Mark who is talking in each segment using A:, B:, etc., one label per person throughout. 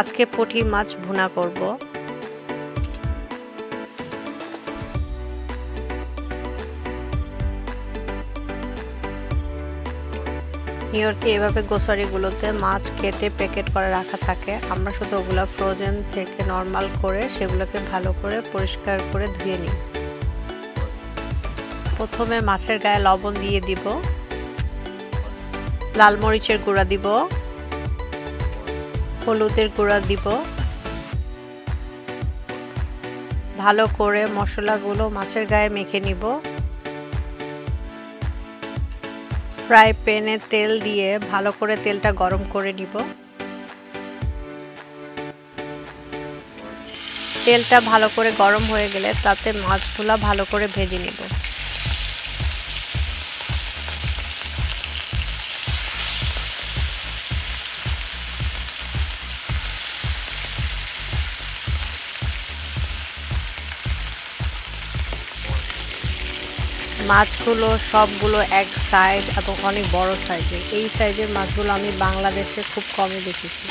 A: আজকে পুঁটি মাছ ভুনা করব। নিউ ইয়র্কে এভাবে গোসারিগুলোতে মাছ কেটে প্যাকেট করে রাখা থাকে। আমরা শুধু ওগুলো ফ্রোজেন থেকে নর্মাল করে সেগুলোকে ভালো করে পরিষ্কার করে ধুয়ে নিই। প্রথমে মাছের গায়ে লবণ দিয়ে দিব। লাল মরিচের গুঁড়া দিব। হলুদের গুঁড়া দিব। ভালো করে মশলাগুলো মাছের গায়ে মেখে নিব। ফ্রাই প্যানে তেল দিয়ে ভালো করে তেলটা গরম করে নিব। তেলটা ভালো করে গরম হয়ে গেলে তাতে মাছগুলো ভালো করে ভেজে নিব। মাছগুলো সবগুলো এক সাইজ এবং অনেক বড় সাইজের এই সাইজের মাছগুলো আমি বাংলাদেশে খুব কমই দেখেছি।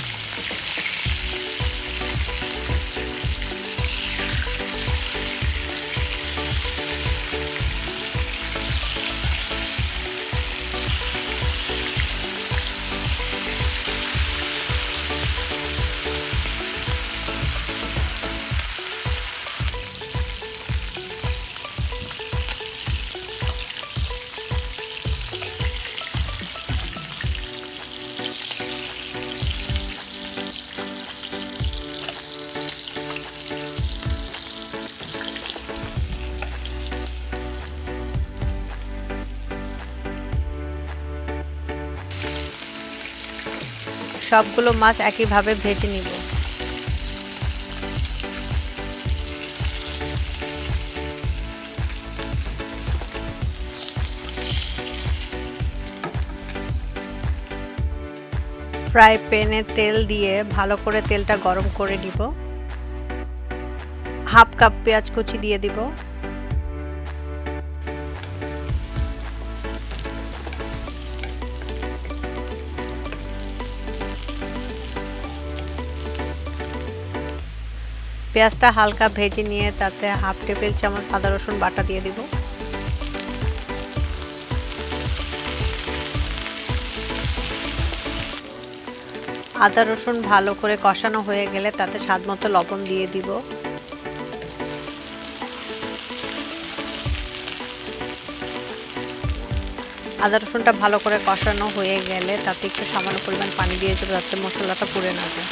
A: সবগুলো মাছ একইভাবে ভেজে নিব। ফ্রাই প্যানে তেল দিয়ে ভালো করে তেলটা গরম করে নিব। হাফ কাপ পেঁয়াজ কুচি দিয়ে দিব। পেঁয়াজটা হালকা ভেজে নিয়ে তাতে হাফ টেবিল চামচ আদা, রসুন বাটা দিয়ে দিব। আদা, রসুন ভালো করে কষানো হয়ে গেলে তাতে স্বাদ মতো লবণ দিয়ে দিব। আদা, রসুনটা ভালো করে কষানো হয়ে গেলে তাতে একটু সামান্য পরিমাণ পানি দিয়ে দেবো যাতে মশলাটা পুড়ে না যায়।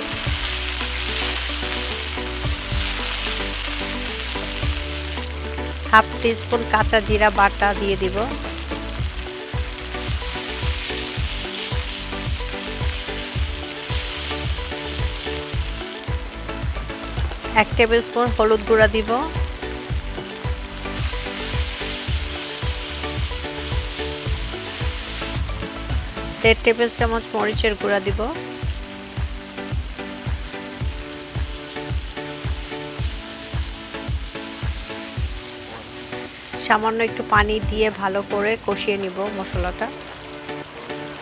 A: হাফ টিস্পুন কাঁচা জিরা বাটা দিয়ে দিব। এক টেবিল স্পুন হলুদ গুঁড়া দিব। দেড় টেবিল চামচ মরিচের গুঁড়া দিব। সামান্য একটু পানি দিয়ে ভালো করে কষিয়ে নিব মশলাটা।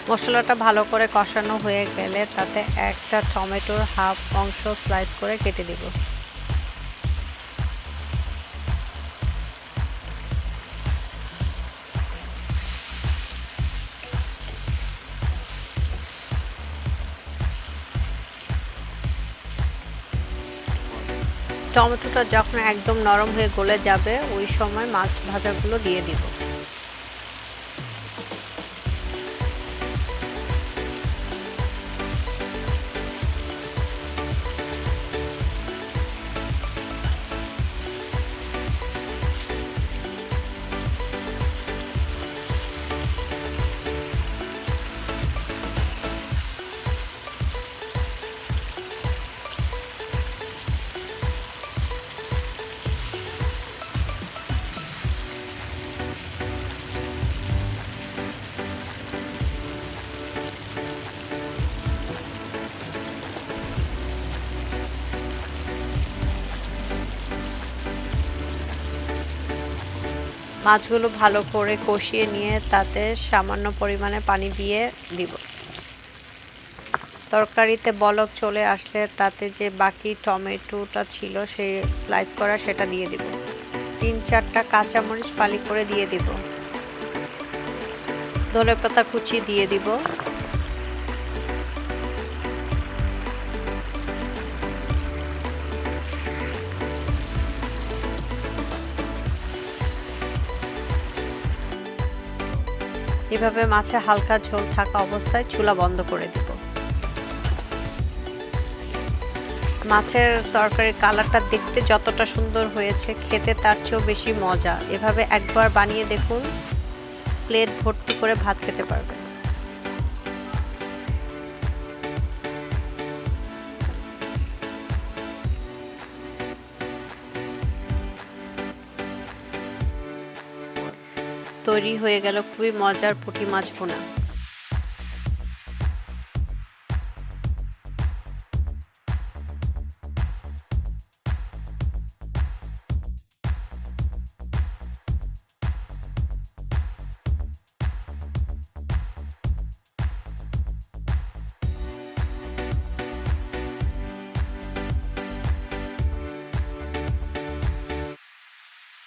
A: মশলাটা ভালো করে কষানো হয়ে গেলে তাতে একটা টমেটোর হাফ অংশ স্লাইস করে কেটে দিব। টমেটোটা যখন একদম নরম হয়ে গলে যাবে ওই সময় মাছ ভাজাগুলো দিয়ে দিব। মাছগুলো ভালো করে কষিয়ে নিয়ে তাতে সামান্য পরিমাণে পানি দিয়ে দিব। তরকারিতে বলক চলে আসলে তাতে যে বাকি টমেটোটা ছিল সেই স্লাইস করা সেটা দিয়ে দিব। তিন চারটা কাঁচামরিচ ফালি করে দিয়ে দিব। ধনে পাতা কুচি দিয়ে দিব। এভাবে মাছে হালকা ঝোল থাকা অবস্থায় চুলা বন্ধ করে দেব। মাছের তরকারির কালারটা দেখতে যতটা সুন্দর হয়েছে, খেতে তার চেয়েও বেশি মজা। এভাবে একবার বানিয়ে দেখুন, প্লেট ভর্তি করে ভাত খেতে পারবেন। তৈরি হয়ে গেল। খুবই মজার পুঁটি মাছ ভুনা।